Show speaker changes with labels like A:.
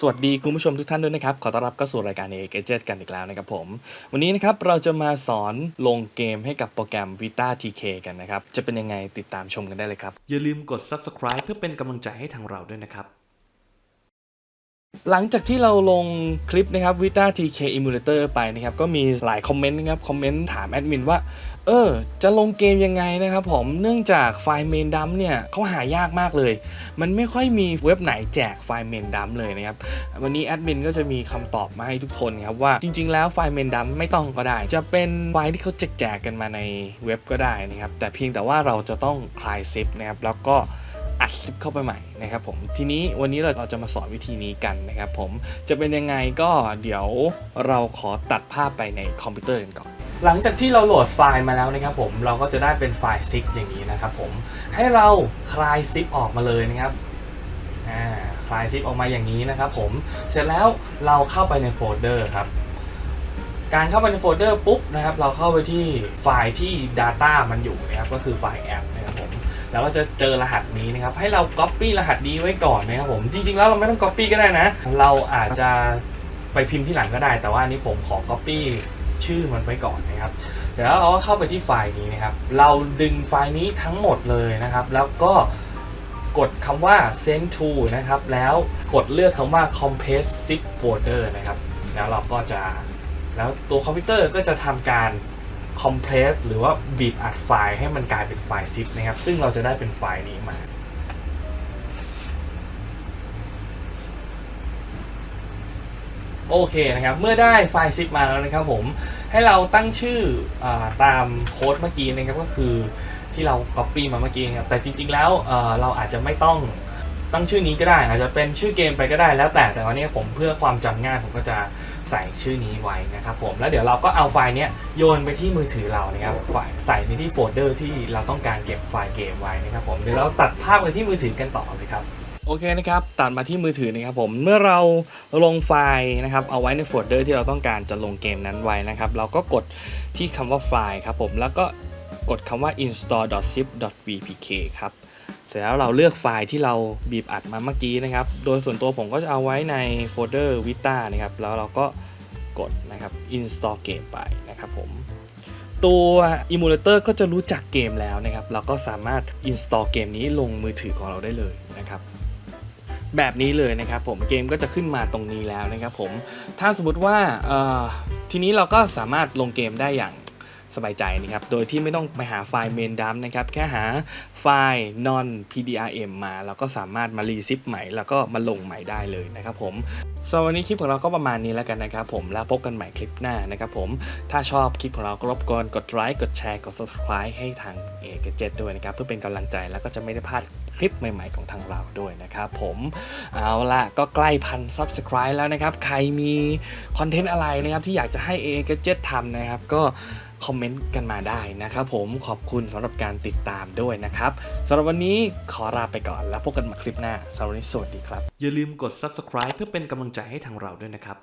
A: สวัสดีคุณผู้ชมทุกท่านด้วยนะครับ ขอต้อนรับเข้าสู่รายการ a g a g e t กันอีกแล้วนะครับผม วันนี้นะครับเราจะมาสอนลงเกมให้กับโปรแกรม Vita TK กันนะครับ จะเป็นยังไงติดตามชมกันได้เลยครับ อย่าลืมกด Subscribe เพื่อเป็นกำลังใจให้ทางเราด้วยนะครับ หลังจากที่เราลงคลิปนะครับ Vita TK Emulator ไปนะครับ ก็มีหลายคอมเมนต์นะครับ คอมเมนต์ถามแอดมินว่า เออ จะลงเกมยังไงนะครับผมเนื่องจากไฟล์เมนดัมเนี่ยเขาหายากมากเลย มันไม่ค่อยมีเว็บไหนแจกไฟล์เมนดัมเลยนะครับ วันนี้แอดมินก็จะมีคำตอบมาให้ทุกคนครับว่าจริง ๆ แล้วไฟล์เมนดัมไม่ต้องก็ได้ จะเป็นไฟล์ที่เขาแจกๆกันมาในเว็บก็ได้นะครับแต่เพียงแต่ว่าเราจะต้องคลายซิปนะครับแล้วก็ อัดคลิปเข้าไปใหม่นะครับผมทีนี้วันนี้เราจะมาสอนวิธีนี้กันนะครับผมจะเป็นยังไงก็เดี๋ยวเราขอตัดภาพไปในคอมพิวเตอร์กันก่อนหลังจากที่เราโหลดไฟล์มาแล้วนะครับผมเราก็จะได้เป็นไฟล์ซิปอย่างนี้นะครับผมให้เราคลายซิปออกมาเลยนะครับคลายซิปออกมาอย่างนี้นะครับผมเสร็จแล้วเราเข้าไปในโฟลเดอร์ครับการเข้าไปในโฟลเดอร์ปุ๊บนะครับเราเข้าไปที่ไฟล์ที่ Data มันอยู่นะครับก็คือไฟล์แอป แล้วก็จะเจอรหัสนี้นะครับ ให้เรา Copy รหัสนี้ไว้ก่อนนะครับผมจริงๆแล้วเราไม่ต้อง Copy ก็ได้นะ เราอาจจะไปพิมพ์ที่หลังก็ได้ แต่ว่าอันนี้ผมขอ Copy ชื่อมันไว้ก่อนนะครับเดี๋ยวเราก็เข้าไปที่ไฟล์นี้นะครับ เราดึงไฟล์นี้ทั้งหมดเลยนะครับ แล้วก็กดคำว่า send to นะครับ แล้วกดเลือกคำว่า compress zip folder นะครับ แล้วเราก็จะ แล้วตัวคอมพิวเตอร์ก็จะทำการ compress หรือว่าบีบอัดไฟล์ให้มันกลายเป็นไฟล์ zip นะครับ ซึ่งเราจะได้เป็นไฟล์นี้มา โอเคนะครับ เมื่อได้ไฟล์ zip มาแล้วนะครับผมให้เราตั้งชื่ออตามโค้ดเมื่อกี้นะครับก็คือที่เรา copy มาเมื่อกี้ครับแต่จริง ๆ แล้วเเราอาจจะไม่ต้องตั้งชื่อนี้ก็ได้ อาจจะเป็นชื่อเกมไปก็ได้แล้วแต่แต่วันนี้ผมเพื่อความจำง่ายผมก็จะ ใส่ชื่อนี้ไว้นะครับผมแล้วเดี๋ยวเราก็เอาไฟล์นี้โยนไปที่มือถือเรานะครับใส่ในที่โฟลเดอร์ที่เราต้องการเก็บไฟล์เกมไว้นะครับผมเดี๋ยวเราตัดภาพไปที่มือถือกันต่อเลยครับโอเคนะครับตัดมาที่มือถือนะครับผมเมื่อเราลงไฟล์นะครับเอาไว้ในโฟลเดอร์ที่เราต้องการจะลงเกมนั้นไว้นะครับ เราก็กดที่คำว่าไฟล์ครับผมแล้วก็กดคำว่า install.zip.vpk ครับ ร็จแล้วเราเลือกไฟล์ที่เราบีบอัดมาเมื่อกี้นะครับ โดยส่วนตัวผมก็จะเอาไว้ในโฟลเดอร์ Vita นะครับ แล้วเราก็กดนะครับ install เกมไปนะครับผม ตัว emulator ก็จะรู้จักเกมแล้วนะครับ เราก็สามารถ install เกมนี้ลงมือถือของเราได้เลยนะครับ แบบนี้เลยนะครับผม เกมก็จะขึ้นมาตรงนี้แล้วนะครับผม ถ้าสมมติว่าทีนี้เราก็สามารถลงเกมได้อย่าง สบายใจนะครับ โดยที่ไม่ต้องไปหาไฟล์ main dump นะครับ แค่หาไฟล์ non pdrm มาเราก็สามารถมารีซิปใหม่ แล้วก็มาลงใหม่ได้เลยนะครับผมสำหรับวันนี้คลิปของเราก็ประมาณนี้แล้วกันนะครับผม แล้วพบกันใหม่คลิปหน้านะครับผม ถ้าชอบคลิปของเราก็รบกวนกดไลค์ กดแชร์ กด subscribe ให้ทางเอกเจ็ด้วยนะครับ เพื่อเป็นกำลังใจแล้วก็จะไม่ได้พลาดคลิปใหม่ๆของทางเราด้วยนะครับผม เอาละก็ใกล้พัน subscribe แล้วนะครับ ใครมีคอนเทนต์อะไรนะครับที่อยากจะให้เอกเจ็ทำนะครับก็ คอมเมนต์กันมาได้นะครับผมขอบคุณสำหรับการติดตามด้วยนะครับสำหรับวันนี้ขอลาไปก่อนแล้วพบกันใหม่คลิปหน้าสำหรับวันนี้สวัสดีครับ อย่าลืมกด subscribe เพื่อเป็นกำลังใจให้ทางเราด้วยนะครับ